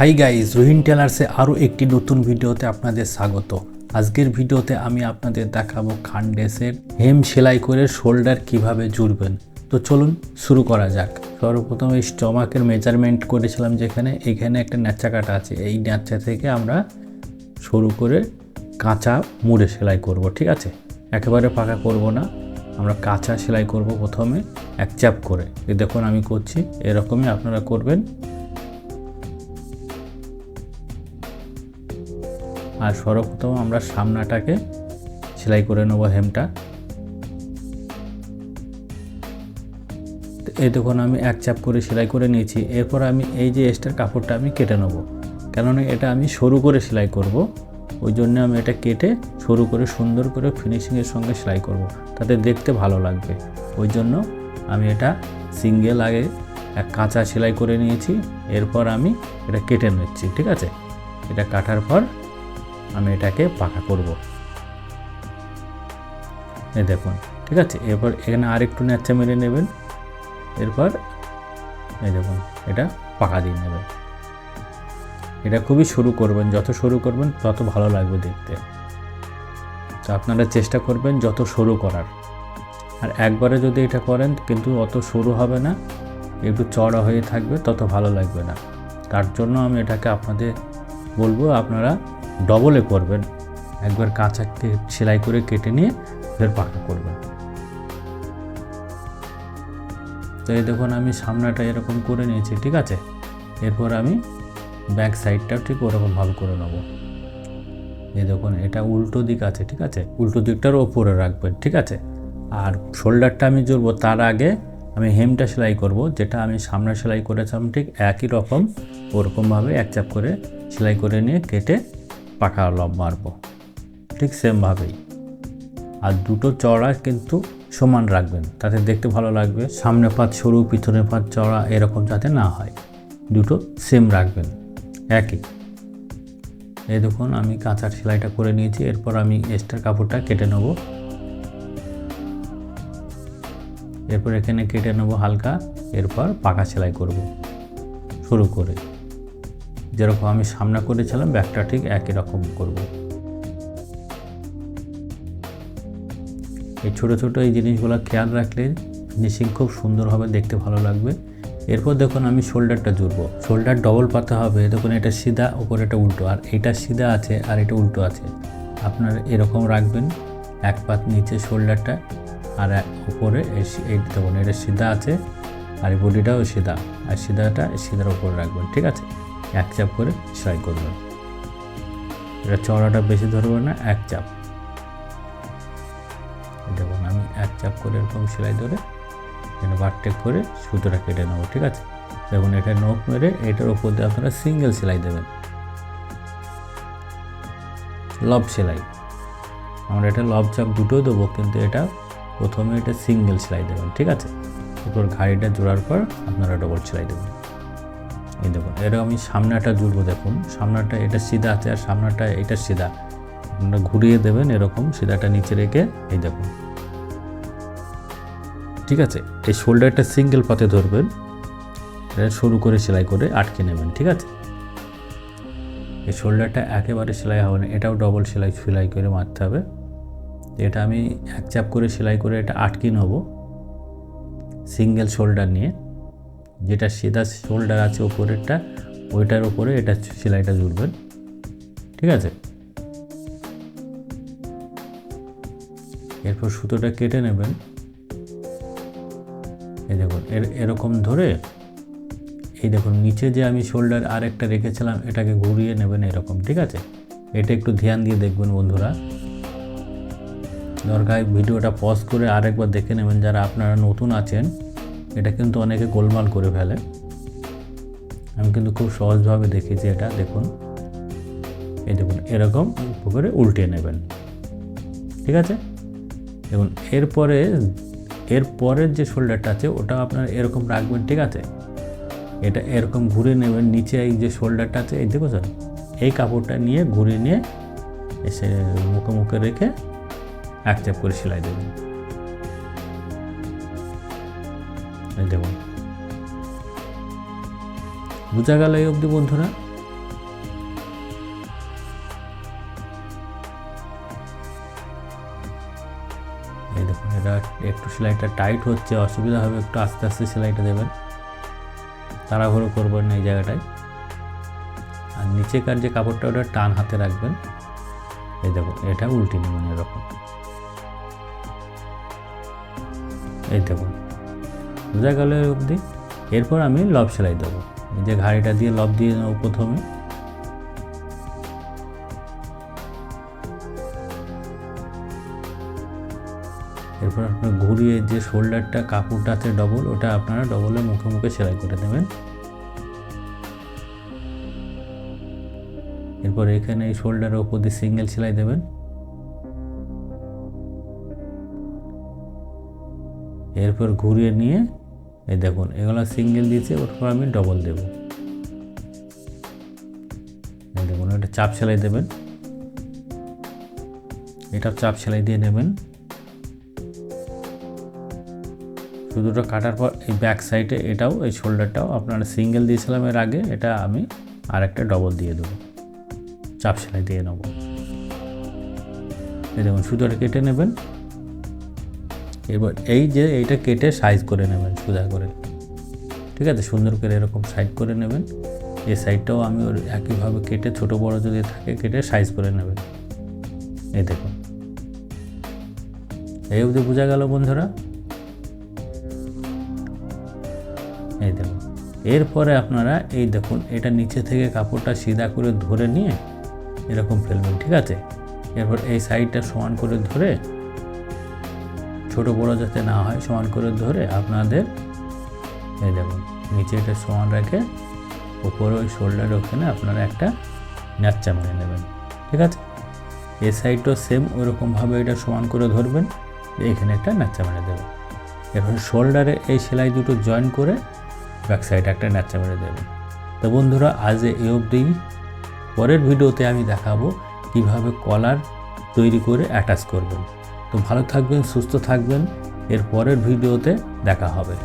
Hi guys Rohin টেলার্সে আরও একটি নতুন ভিডিওতে আপনাদের স্বাগত। আজকের ভিডিওতে আমি আপনাদের দেখাবো খান্ডেসের হেম সেলাই করে শোল্ডার কীভাবে জুড়বেন। তো চলুন শুরু করা যাক। সর্বপ্রথম এই স্টমাকের মেজারমেন্ট করেছিলাম যেখানে এখানে একটা ন্যাচা কাটা আছে। এই ন্যাচা থেকে আমরা শুরু করে কাঁচা মুড়ে সেলাই করব, ঠিক আছে? একেবারে পাকা করব না। আমরা কাঁচা সেলাই করব প্রথমে এক চাপ করে। দেখুন আমি করছি, এরকমই আপনারা করবেন। আর সর্বপ্রথম আমরা সামনাটাকে সেলাই করে নেব হেমটা। এই দেখুন, আমি এক চাপ করে সেলাই করে নিয়েছি। এরপর আমি এই যে এক্সট্রা কাপড়টা আমি কেটে নেব। কেননা এটা আমি সরু করে সেলাই করব। ওই জন্য আমি এটা কেটে সরু করে সুন্দর করে ফিনিশিংয়ের সঙ্গে সেলাই করব। তাতে দেখতে ভালো লাগবে। ওই জন্য আমি এটা সিঙ্গেল আগে এক কাঁচা সেলাই করে নিয়েছি। এরপর আমি এটা কেটে নিচ্ছি, ঠিক আছে? এটা কাটার পর আমি এটাকে পাকা করব। এই দেখুন, ঠিক আছে? এরপর এখানে আরেকটু ন্যাচা মেরে নেবেন। এরপর এই দেখুন, এটা পাকা দিয়ে নেবেন। এটা খুবই শুরু করবেন, যত শুরু করবেন তত ভালো লাগবে দেখতে। তো আপনারা চেষ্টা করবেন যত শুরু করার। আর একবারে যদি এটা করেন, কিন্তু অত সরু হবে না, একটু চড়া হয়ে থাকবে, তত ভালো লাগবে না। তার জন্য আমি এটাকে আপনাদের বলব আপনারা ডবলে করবেন। একবার কাঁচা সেলাই করে কেটে নিয়ে ফের পাকা করবেন। তো এই দেখুন, আমি সামনাটা এরকম করে নিয়েছি, ঠিক আছে? এরপর আমি ব্যাক সাইডটাও ঠিক ওরকমভাবে করে নেব। এই দেখুন, এটা উল্টো দিক আছে, ঠিক আছে? উল্টো দিকটার ওপরে রাখবেন, ঠিক আছে? আর শোল্ডারটা আমি জুড়বো, তার আগে আমি হেমটা সেলাই করব, যেটা আমি সামনে সেলাই করেছিলাম ঠিক একই রকম, ওরকমভাবে এক চাপ করে সেলাই করে নিয়ে কেটে পাকা লব মারবো। ঠিক সেমভাবেই। আর দুটো চড়া কিন্তু সমান রাখবেন, তাতে দেখতে ভালো লাগবে। সামনে পাত, সরু পিছনে পাত চড়া এরকম যাতে না হয়। দুটো সেম রাখবেন, একই। এই দেখুন, আমি কাঁচার সেলাইটা করে নিয়েছি, এরপর আমি এক্সট্রা কাপড়টা কেটে নেব। এরপর এখানে কেটে নেব হালকা, এরপর পাকা সেলাই করব, শুরু করে। যেরকম আমি সামনে করেছিলাম, ব্যাগটা ঠিক একই রকম করব। এই ছোটো ছোটো এই জিনিসগুলো খেয়াল রাখলে ফিনিশিং খুব সুন্দর হবে দেখতে ভালো লাগবে। এরপর দেখুন আমি শোল্ডারটা জুড়বো। শোল্ডার ডবল পাতা হবে। দেখুন এটা সিধা, ওপরে এটা উল্টো। আর এটা সিধা আছে আর এটা উল্টো আছে। আপনার এরকম রাখবেন, এক পাত নিচে শোল্ডারটা আর উপরে এই দেখুন, এটা সিধা আছে আর বডিটাও সিধা। আর সিধাটা, সিধার উপরে রাখবেন, ঠিক আছে? এক চাপ করে সেলাই করবেন এটা চড়াটা বেশি ধরবে না, এক চাপ। দেখুন, আমি এক চাপ করে এরকম সেলাই ধরে এখানে বারটেক করে সুতোটা কেটে নেব, ঠিক আছে? দেখুন, এটা নোক মেরে এটার উপর দিয়ে আপনারা সিঙ্গেল সেলাই দেবেন। লব সেলাই। আমরা এটা লব চাপ দুটো দেবো, কিন্তু এটা প্রথমে এটা সিঙ্গেল সেলাই দেবেন, ঠিক আছে? এরপর ঘাড়িটা জোড়ার পর আপনারা ডবল সেলাই দেবেন। এই দেখুন, এটা আমি সামনাটা জুড়বো, দেখুন। সামনাটা এটা সিধা আছে আর সামনাটা এটা সিধা। আপনারা ঘুরিয়ে দেবেন এরকম সিধাটা নিচে রেখে, এই দেখুন। ঠিক আছে? এই শোল্ডারটা সিঙ্গেল পাতে ধরবেন, এটা সরু করে সেলাই করে আটকে নেবেন, ঠিক আছে? এই শোল্ডারটা একেবারে সেলাই হবে না, এটাও ডবল সেলাই সেলাই করে মারতে হবে। এটা আমি এক চাপ করে সেলাই করে এটা আটকে নেব, সিঙ্গেল শোল্ডার নিয়ে। যেটা সিধা শোল্ডার আছে ওপরেরটা, ওইটার ওপরে এটা সেলাইটা জুড়বেন। ঠিক আছে? এরপর সুতোটা কেটে নেবেন। এই দেখুন, এর, এরকম ধরে, এই দেখুন, নিচে যে আমি শোল্ডার আর একটা রেখেছিলাম, এটাকে ঘুরিয়ে নেবেন এরকম, ঠিক আছে? এটা একটু ধ্যান দিয়ে দেখবেন বন্ধুরা। দরকার ভিডিওটা পজ করে আরেকবার দেখে নেবেন যারা আপনারা নতুন আছেন। এটা কিন্তু অনেকে গোলমাল করে ফেলে। আমি কিন্তু খুব সহজভাবে দেখেছি এটা, দেখুন। এই দেখুন, এরকম করে উল্টে নেবেন। ঠিক আছে? দেখুন, এরপরে এর পরের যে শোল্ডারটা আছে, ওটা আপনার এরকম রাখবেন, ঠিক আছে? এটা এরকম ঘুরে নেবেন, নিচে এই যে শোল্ডারটা আছে, এই দেখো স্যার এই কাপড়টা নিয়ে ঘুরে নিয়ে এসে মুখে মুখে রেখে এক করে সেলাই দেবেন। দেব বোঝা গেল এই অবধি, বন্ধুরা? এই দেখুন, এটা একটু সেলাইটা টাইট হচ্ছে, অসুবিধা হবে, একটু আস্তে আস্তে সেলাইটা দেবেন। তাড়াহুড়ো করবেন না এই জায়গাটায়। আর নিচেকার যে কাপড়টা, ওটা টান হাতে রাখবেন। এই দেখো এটা উল্টে নেবেন এরকম। এই দেখুন বোঝা গেল এর অবধি। এরপর আমি লব সেলাই দেবো। এই যে ঘাড়িটা দিয়ে লব দিয়ে নেব প্রথমে। এরপর আপনার ঘুরিয়ে যে শোল্ডারটা কাপড়টা আছে ডবল ওটা আপনারা ডবলের মুখে মুখে সেলাই করে দেবেন। এরপর এখানে এই শোল্ডারের ওপর দিয়ে সিঙ্গেল সেলাই দেবেন। এরপর ঘুরিয়ে নিয়ে, এই দেখুন, এগুলো সিঙ্গেল দিয়েছে, ওরপর আমি ডবল দেব। দেখুন, এটা চাপ সেলাই দেবেন। এটা চাপ সেলাই দিয়ে নেবেন। শুধুটা কাটার পর এই ব্যাক সাইডে এটাও, এই শোল্ডারটাও আপনারা সিঙ্গেল দিয়েছিলাম এর আগে, এটা আমি আর একটা ডবল দিয়ে দেবো। চাপ সেলাই দিয়ে নেব। এই দেখুন, সুতোটা কেটে নেবেন। এবার এই যে এইটা কেটে সাইজ করে নেবেন, সোজা করে। ঠিক আছে? সুন্দর করে এরকম সাইড করে নেবেন। এই সাইডটাও আমি ওর একইভাবে কেটে, ছোট বড় যদি থাকে, কেটে সাইজ করে নেবেন। এই দেখুন। এই অবধি বোঝা গেল বন্ধুরা? এই দেখুন। এরপরে আপনারা এই দেখুন, এটা নিচে থেকে কাপড়টা সিধা করে ধরে নিয়ে এরকম ফেলবেন, ঠিক আছে? এরপর এই সাইডটা সমান করে ধরে ছোট বড় যাতে না হয়, সমান করে ধরে আপনাদের এই দেখুন, নিচে এটা সমান রেখে ওপরে ওই শোল্ডার ওখানে আপনারা একটা ন্যাচ্চা মেরে নেবেন, ঠিক আছে? এই সাইডটাও সেম ওইরকমভাবে এটা সমান করে ধরবেন, এখানে একটা ন্যাচ্চা মেরে দেবেন। এরপর শোল্ডারে এই সেলাই দুটো জয়েন করে ব্যাক সাইডে একটা ন্যাচ্চা মেরে দেবেন। তো বন্ধুরা, আজ এই অবধি। পরের ভিডিওতে আমি দেখাবো কীভাবে কলার তৈরি করে অ্যাটাচ করবেন। তো ভালো থাকবেন সুস্থ থাকবেন। এর পরের ভিডিওতে দেখা হবে।